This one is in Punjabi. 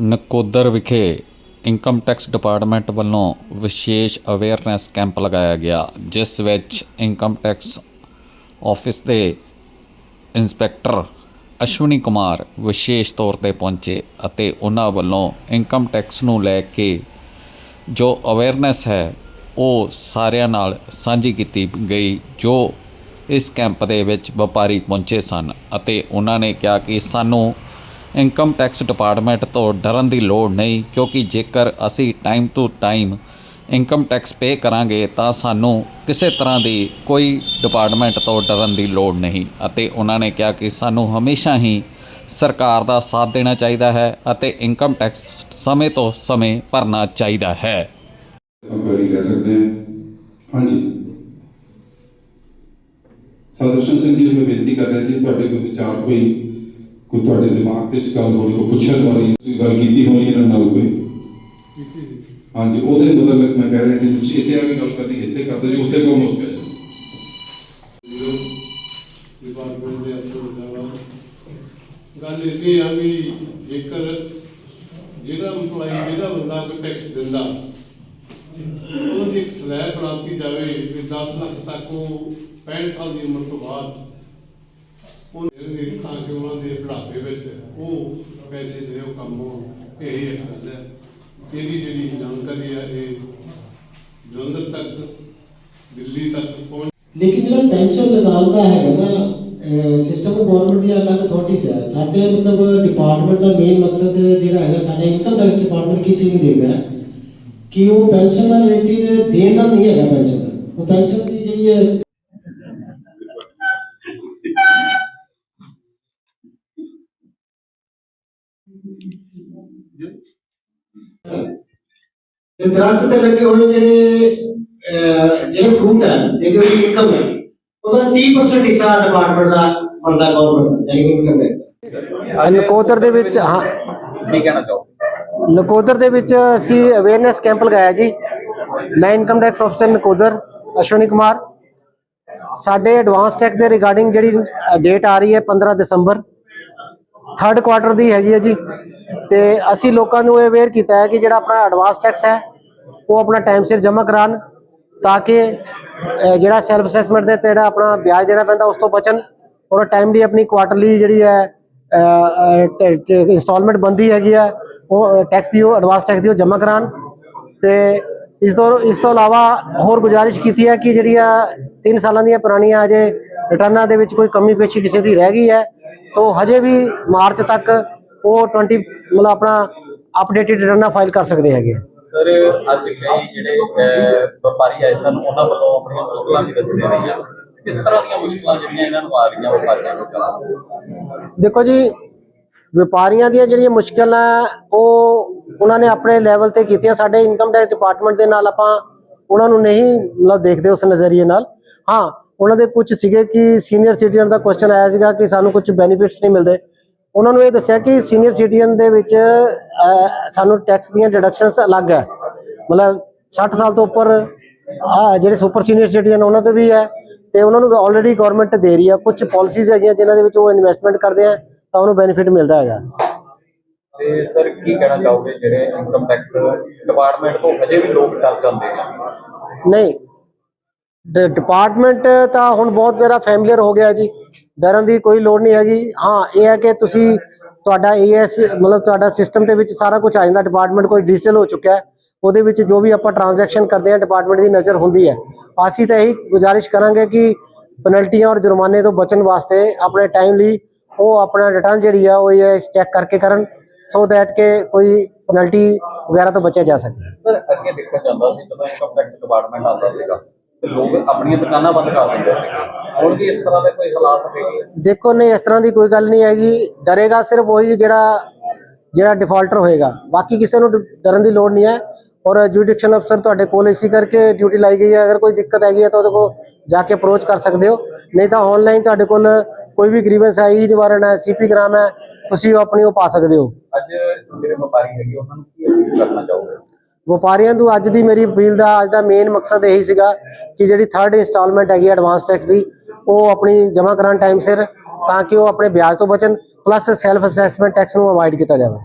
ਨਕੋਦਰ ਵਿਖੇ ਇਨਕਮ ਟੈਕਸ ਡਿਪਾਰਟਮੈਂਟ ਵੱਲੋਂ ਵਿਸ਼ੇਸ਼ ਅਵੇਅਰਨੈਸ ਕੈਂਪ ਲਗਾਇਆ ਗਿਆ, ਜਿਸ ਵਿੱਚ ਇਨਕਮ ਟੈਕਸ ਆਫਿਸ ਦੇ ਇੰਸਪੈਕਟਰ ਅਸ਼ਵਨੀ ਕੁਮਾਰ ਵਿਸ਼ੇਸ਼ ਤੌਰ ਤੇ ਪਹੁੰਚੇ ਅਤੇ ਉਹਨਾਂ ਵੱਲੋਂ ਇਨਕਮ ਟੈਕਸ ਨੂੰ ਲੈ ਕੇ ਜੋ ਅਵੇਅਰਨੈਸ ਹੈ, ਉਹ ਸਾਰਿਆਂ ਨਾਲ ਸਾਂਝੀ ਕੀਤੀ ਗਈ, ਜੋ ਇਸ ਕੈਂਪ ਦੇ ਵਿੱਚ ਵਪਾਰੀ ਪਹੁੰਚੇ ਸਨ ਅਤੇ ਉਹਨਾਂ ਨੇ ਕਿਹਾ ਕਿ ਸਾਨੂੰ ਇਨਕਮ ਟੈਕਸ ਡਿਪਾਰਟਮੈਂਟ ਤੋਂ ਡਰਨ ਦੀ ਲੋੜ ਨਹੀਂ, ਕਿਉਂਕਿ ਜੇਕਰ ਅਸੀਂ time to time income tax pay ਕਰਾਂਗੇ, ਤਾਂ ਸਾਨੂੰ ਕਿਸੇ ਤਰ੍ਹਾਂ ਦੀ ਕੋਈ ਡਿਪਾਰਟਮੈਂਟ ਤੋਂ ਡਰਨ ਦੀ ਲੋੜ ਨਹੀਂ। ਅਤੇ ਉਹਨਾਂ ਨੇ ਕਿਹਾ ਕਿ ਸਾਨੂੰ ਹਮੇਸ਼ਾ ਹੀ ਸਰਕਾਰ ਦਾ ਸਾਥ ਦੇਣਾ ਚਾਹੀਦਾ ਹੈ ਅਤੇ ਇਨਕਮ ਟੈਕਸ ਸਮੇਂ ਤੋਂ ਸਮੇਂ ਭਰਨਾ ਚਾਹੀਦਾ ਹੈ। ਜਾਣਕਾਰੀ ਲੈ ਸਕਦੇ ਹਾਂ। ਹਾਂਜੀ। ਸਦਰਸ਼ਨ ਸਿੰਘ ਜੀ ਨੂੰ ਬੇਨਤੀ ਕਰ ਰਿਹਾ ਜੀ, ਤੁਹਾਡੇ ਕੋਈ ਵਿਚਾਰ ਕੋਈ ਕੋਈ ਤੁਹਾਡੇ ਦਿਮਾਗ ਤੇ ਇਸ ਗੱਲ ਹੋਣੀ, ਕੋਈ ਪੁੱਛਣ ਵਾਲੀ ਤੁਸੀਂ ਗੱਲ ਕੀਤੀ ਹੋਣੀ ਇਹਨਾਂ ਨਾਲ ਕੋਈ? ਹਾਂਜੀ, ਉਹਦੇ ਬਦਲ ਮੈਂ ਕਹਿ ਰਿਹਾ ਕਿ ਤੁਸੀਂ ਇੱਥੇ ਆ ਕੇ ਗੱਲ ਕਰਨੀ, ਇੱਥੇ ਕਰਦੇ ਜੀ ਉੱਥੇ ਕੌਣ ਹੋ ਗਿਆ ਜੀ ਡਿਪਾਰਟਮੈਂਟ ਦੇ ਅਫਸਰ ਦਾ ਗੱਲ ਇਹ ਆ ਵੀ ਜੇਕਰ ਜਿਹੜਾ EMPLOYE ਜਿਹੜਾ ਬੰਦਾ ਕੋਈ ਟੈਕਸ ਦਿੰਦਾ, ਉਹਦੀ ਇੱਕ ਸਲੈਬ ਬਣਾਤੀ ਜਾਵੇ ਵੀ 10 ਲੱਖ ਤੱਕ ਉਹ 65 ਸਾਲ ਦੀ ਉਮਰ ਤੋਂ ਬਾਅਦ ਉਹ ਜਿਹੜੇ ਤਾਂ ਕਿ ਉਹਨਾਂ ਦੇ ਬੁਢਾਪੇ ਵਿੱਚ ਉਹ ਪੈਸੇ ਜਿਹੜੇ ਉਹ ਕੰਮ ਹੋਣ ਇਹੀ ਇੱਕ ਗੱਲ ਹੈ ਇਹਦੀ ਜਿਹੜੀ ਜਾਣਕਾਰੀ ਹੈ ਇਹ ਜਲੰਧਰ ਤੱਕ, ਦਿੱਲੀ ਤੱਕ ਪਹੁੰਚ ਲੇਕਿਨ ਜਿਹੜਾ ਪੈਨਸ਼ਨ ਲਗਾਉਣ ਦਾ ਹੈਗਾ ਨਾ ਸਿਸਟਮ ਗਵਰਨਮੈਂਟ ਦੀ ਅਲੱਗ ਅਥਾਰਟੀਜ਼ ਹੈ ਸਾਡੇ ਮਤਲਬ ਡਿਪਾਰਟਮੈਂਟ ਦਾ ਮੇਨ ਮਕਸਦ ਜਿਹੜਾ ਹੈਗਾ, ਸਾਡਾ ਇਨਕਮ ਟੈਕਸ ਡਿਪਾਰਟਮੈਂਟ ਕੀ ਚੀਜ਼ ਦੇਖਦਾ ਹੈ ਕਿ ਉਹ ਪੈਨਸ਼ਨ ਨਾਲ ਰਿਲੇਟਡ ਦੇਣ ਦਾ ਨਹੀਂ ਹੈਗਾ ਪੈਨਸ਼ਨ ਦਾ। ਉਹ ਪੈਨਸ਼ਨ ਦੀ ਜਿਹੜੀ ਹੈ ਤੇ ਦਰਖਤ ਤੇ ਲੱਗੇ ਹੋਏ ਜਿਹੜੇ ਜਿਹੜੇ ਫਰੂਟ ਹੈ ਜਿਹਦੀ ਉਹਦੀ ਇਨਕਮ ਹੈ ਉਹਦਾ 30% ਹਿੱਸਾ ਡਿਪਾਰਟਮੈਂਟ ਦਾ ਬਣਦਾ ਗਵਰਨਮੈਂਟ ਯਾਨੀ ਕਿ ਇਨਕਮ ਟੈਕਸ ਨਕੋਦਰ ਦੇ ਵਿੱਚ ਹਾਂ। ਕੀ ਕਹਿਣਾ ਚਾਹੋ ਨਕੋਦਰ ਦੇ ਵਿੱਚ ਅਸੀਂ ਅਵੇਅਰਨੈਸ ਕੈਂਪ ਲਗਾਇਆ ਜੀ। ਮੈਂ ਇਨਕਮ ਟੈਕਸ ਅਫਸਰ ਨਕੋਦਰ ਅਸ਼ਵਨੀ ਕੁਮਾਰ। ਸਾਡੇ ਐਡਵਾਂਸ ਟੈਕਸ ਦੇ ਰਿਗਾਰਡਿੰਗ ਜਿਹੜੀ ਡੇਟ ਆ ਰਹੀ ਹੈ 15 ਦਸੰਬਰ। ਥਰਡ ਕੁਆਟਰ ਦੀ ਹੈਗੀ ਹੈ ਜੀ। ਤੇ ਅਸੀਂ ਲੋਕਾਂ ਨੂੰ ਇਹ ਅਵੇਅਰ ਕੀਤਾ ਹੈ ਕਿ ਜਿਹੜਾ ਆਪਣਾ ਐਡਵਾਂਸ ਟੈਕਸ ਹੈ, ਉਹ ਆਪਣਾ ਟਾਈਮ ਸਿਰ ਜਮ੍ਹਾਂ ਕਰਾਉਣ ਤਾਂ ਕਿ ਜਿਹੜਾ ਸੈਲਫ ਅਸੈਸਮੈਂਟ ਦੇ ਤੇ ਜਿਹੜਾ ਆਪਣਾ ਵਿਆਜ ਦੇਣਾ ਪੈਂਦਾ, ਉਸ ਤੋਂ ਬਚਣ ਔਰ ਟਾਈਮਲੀ ਆਪਣੀ ਕੁਆਟਰਲੀ ਜਿਹੜੀ ਹੈ ਇਨਸਟਾਲਮੈਂਟ ਬੰਦੀ ਹੈਗੀ ਆ, ਉਹ ਟੈਕਸ ਦੀ, ਉਹ ਐਡਵਾਂਸ ਟੈਕਸ ਦੀ ਉਹ ਜਮ੍ਹਾਂ ਕਰਾਉਣ। ਤੇ ਇਸ ਤੋਂ ਇਸ ਤੋਂ ਇਲਾਵਾ ਹੋਰ ਗੁਜ਼ਾਰਿਸ਼ ਕੀਤੀ ਹੈ ਕਿ ਜਿਹੜੀਆਂ 3 ਸਾਲਾਂ ਦੀਆਂ ਪੁਰਾਣੀਆਂ ਅਜੇ ਰਿਟਰਨਾਂ ਦੇ ਵਿੱਚ ਕੋਈ ਕਮੀ ਪੇਸ਼ੀ ਕਿਸੇ ਦੀ ਰਹਿ ਗਈ ਹੈ ਤਾਂ ਹਜੇ ਵੀ ਮਾਰਚ ਤੱਕ ਉਹ 20 ਮਤਲਬ ਆਪਣਾ ਅਪਡੇਟਡ ਰਿਟਰਨਾਂ ਫਾਈਲ ਕਰ ਸਕਦੇ ਹੈਗੇ। ਸਰ ਅੱਜ ਕਈ ਜਿਹੜੇ ਅਹ, ਵਪਾਰੀ ਆਏ ਸਨ ਉਹਨਾਂ ਵੱਲੋਂ ਆਪਣੀਆਂ ਮੁਸ਼ਕਲਾਂ ਵੀ ਦੱਸ ਰਹੀਆਂ ਕਿਸ ਤਰ੍ਹਾਂ ਦੀਆਂ ਮੁਸ਼ਕਲਾਂ ਜਿਹੜੀਆਂ ਇਹਨਾਂ ਨੂੰ ਆ ਰਹੀਆਂ ਵਪਾਰੀਆਂ ਨੂੰ? ਦੇਖੋ ਜੀ ਵਪਾਰੀਆਂ ਦੀਆਂ ਜਿਹੜੀਆਂ ਮੁਸ਼ਕਲਾਂ ਉਹ ਉਹਨਾਂ ਨੇ ਆਪਣੇ ਲੈਵਲ ਤੇ ਕੀਤੀਆਂ। ਸਾਡੇ ਇਨਕਮ ਟੈਕਸ ਡਿਪਾਰਟਮੈਂਟ ਦੇ ਨਾਲ ਆਪਾਂ ਉਹਨਾਂ ਨੂੰ ਨਹੀਂ ਮਤਲਬ ਦੇਖਦੇ ਉਸ ਨਜ਼ਰੀਏ ਨਾਲ। ਹਾਂ ਉਹਨਾਂ ਦੇ ਕੁਝ ਸੀਗੇ ਕਿ ਸੀਨੀਅਰ ਸਿਟੀਜ਼ਨ ਦਾ ਕੁਐਸਚਨ ਆਇਆ ਸੀਗਾ ਕਿ ਸਾਨੂੰ ਕੁਝ ਬੈਨੀਫਿਟਸ ਨਹੀਂ ਮਿਲਦੇ। ਉਹਨਾਂ ਨੂੰ ਇਹ ਦੱਸਿਆ ਕਿ ਸੀਨੀਅਰ ਸਿਟੀਜ਼ਨ ਦੇ ਵਿੱਚ ਸਾਨੂੰ ਟੈਕਸ ਦੀਆਂ ਡਿਡਕਸ਼ਨਸ ਅਲੱਗ ਹੈ। ਮਤਲਬ 60 ਸਾਲ ਤੋਂ ਉੱਪਰ ਆ ਜਿਹੜੇ ਸੁਪਰ ਸੀਨੀਅਰ ਸਿਟੀਜ਼ਨ ਉਹਨਾਂ ਤੇ ਵੀ ਹੈ ਤੇ ਉਹਨਾਂ ਨੂੰ ਆਲਰੇਡੀ ਗਵਰਨਮੈਂਟ ਦੇ ਰਹੀ ਆ ਕੁਝ ਪਾਲਿਸੀਜ਼ ਹੈਗੀਆਂ ਜਿਨ੍ਹਾਂ ਦੇ ਵਿੱਚ ਉਹ ਇਨਵੈਸਟਮੈਂਟ ਕਰਦੇ ਆ ਤਾਂ ਉਹਨੂੰ ਬੈਨੀਫਿਟ ਮਿਲਦਾ ਹੈਗਾ। ਤੇ ਸਰ ਕੀ ਕਹਿਣਾ ਚਾਹੋਗੇ ਜਿਹੜੇ ਇਨਕਮ ਟੈਕਸ ਡਿਪਾਰਟਮੈਂਟ ਤੋਂ ਅਜੇ ਵੀ ਲੋਕ ਡਰ ਜਾਂਦੇ ਨੇ? ਨਹੀਂ ਡਿਪਾਰਟਮੈਂਟ ਤਾਂ ਹੁਣ ਬਹੁਤ ਜ਼ਿਆਦਾ ਫੈਮਲੀਅਰ ਹੋ ਗਿਆ ਜੀ। ਡਰਨ ਦੀ ਕੋਈ ਲੋੜ ਨਹੀਂ ਹੈਗੀ। ਹਾਂ, ਇਹ ਹੈ ਕਿ ਤੁਸੀਂ ਤੁਹਾਡਾ ਏਐਸ ਮਤਲਬ ਤੁਹਾਡਾ ਸਿਸਟਮ ਦੇ ਵਿੱਚ ਸਾਰਾ ਕੁਝ ਆ ਜਾਂਦਾ। ਡਿਪਾਰਟਮੈਂਟ ਕੋਈ ਡਿਜੀਟਲ ਹੋ ਚੁੱਕਿਆ ਹੈ। ਉਹਦੇ ਵਿੱਚ ਜੋ ਵੀ ਆਪਾਂ ਟ੍ਰਾਂਜੈਕਸ਼ਨ ਕਰਦੇ ਹਾਂ ਡਿਪਾਰਟਮੈਂਟ ਦੀ ਨਜ਼ਰ ਹੁੰਦੀ ਹੈ। ਅਸੀਂ ਤਾਂ ਇਹੀ ਗੁਜ਼ਾਰਿਸ਼ ਕਰਾਂਗੇ ਕਿ ਪੈਨਲਟੀਆਂ ਔਰ ਜੁਰਮਾਨੇ ਤੋਂ ਬਚਣ ਵਾਸਤੇ ਆਪਣੇ ਟਾਈਮਲੀ ਉਹ ਆਪਣਾ ਰਿਟਰਨ ਜਿਹੜੀ ਆ, ਉਹ ਇਹ ਚੈੱਕ ਕਰਕੇ ਕਰਨ ਸੋ ਦੈਟ ਕਿ ਕੋਈ ਪੈਨਲਟੀ ਵਗੈਰਾ ਤੋਂ ਬਚਿਆ ਜਾ ਸਕੇ। ਸਰ, ਅੱਗੇ ਦੇਖਿਆ ਜਾਂਦਾ ਸੀ, ਜਦੋਂ ਇਨਕਮ ਟੈਕਸ ਡਿਪਾਰਟਮੈਂਟ ਆਉਂਦਾ ਸੀਗਾ। ਤੇ ਲੋਕ ਆਪਣੀਆਂ ਦੁਕਾਨਾਂ ਬੰਦ ਕਰ ਦਿੰਦੇ ਸੀਗੇ। ਹੁਣ ਵੀ ਇਸ ਤਰ੍ਹਾਂ ਦੇ ਕੋਈ ਹਾਲਾਤ ਹੈਗੇ ਦੇਖੋ ਨਹੀਂ ਇਸ ਤਰ੍ਹਾਂ ਦੀ ਕੋਈ ਗੱਲ ਨਹੀਂ ਹੈਗੀ। ਡਰੇਗਾ ਸਿਰਫ ਉਹੀ ਜਿਹੜਾ ਜਿਹੜਾ ਡਿਫਾਲਟਰ ਹੋਏਗਾ। ਬਾਕੀ ਕਿਸੇ ਨੂੰ ਡ- ਡਰਨ ਦੀ ਲੋੜ ਨਹੀਂ ਹੈ। ਔਰ ਜੁਡੀਸ਼ੀਅਲ ਅਫਸਰ ਤੁਹਾਡੇ ਕੋਲ ਇਸੀ ਕਰਕੇ ਡਿਊਟੀ ਲਾਈ ਗਈ ਹੈ। ਅਗਰ ਕੋਈ ਦਿੱਕਤ ਹੈਗੀ ਹੈ ਤਾਂ ਉਹਦੇ ਕੋਲ ਜਾ ਕੇ ਅਪਰੋਚ ਕਰ ਸਕਦੇ ਹੋ। ਨਹੀਂ ਤਾਂ ਆਨਲਾਈਨ ਤੁਹਾਡੇ ਕੋਲ ਕੋਈ ਵੀ ਗ੍ਰੀਵੈਂਸ ਹੈ ਈ ਨਿਵਾਰਨ ਹੈ ਸੀਪੀ ਗ੍ਰਾਮ ਹੈ ਤੁਸੀਂ ਉਹ ਆਪਣੀ ਉਹ ਪਾ ਸਕਦੇ ਹੋ। ਅੱਜ ਜਿਹੜੇ ਵਪਾਰੀ ਹੈਗੇ ਉਹਨਾਂ ਨੂੰ ਕੀ ਅਪੀਲ ਕਰਨਾ ਚਾਹੋਗੇ? ਵਪਾਰੀਆਂ ਨੂੰ ਅੱਜ ਦੀ ਮੇਰੀ ਅਪੀਲ ਦਾ, ਅੱਜ ਦਾ ਮੇਨ ਮਕਸਦ ਇਹੀ ਸੀਗਾ ਕਿ ਜਿਹੜੀ ਥਰਡ ਇਨਸਟਾਲਮੈਂਟ ਹੈਗੀ ਐਡਵਾਂਸ ਟੈਕਸ ਦੀ, ਉਹ ਆਪਣੀ ਜਮ੍ਹਾਂ ਕਰਾਉਣ ਟਾਈਮ ਸਿਰ, ਤਾਂ ਕਿ ਉਹ ਆਪਣੇ ਵਿਆਜ ਤੋਂ ਬਚਣ ਪਲੱਸ ਸੈਲਫ ਅਸੈਸਮੈਂਟ ਟੈਕਸ ਨੂੰ ਅਵਾਇਡ ਕੀਤਾ ਜਾਵੇ।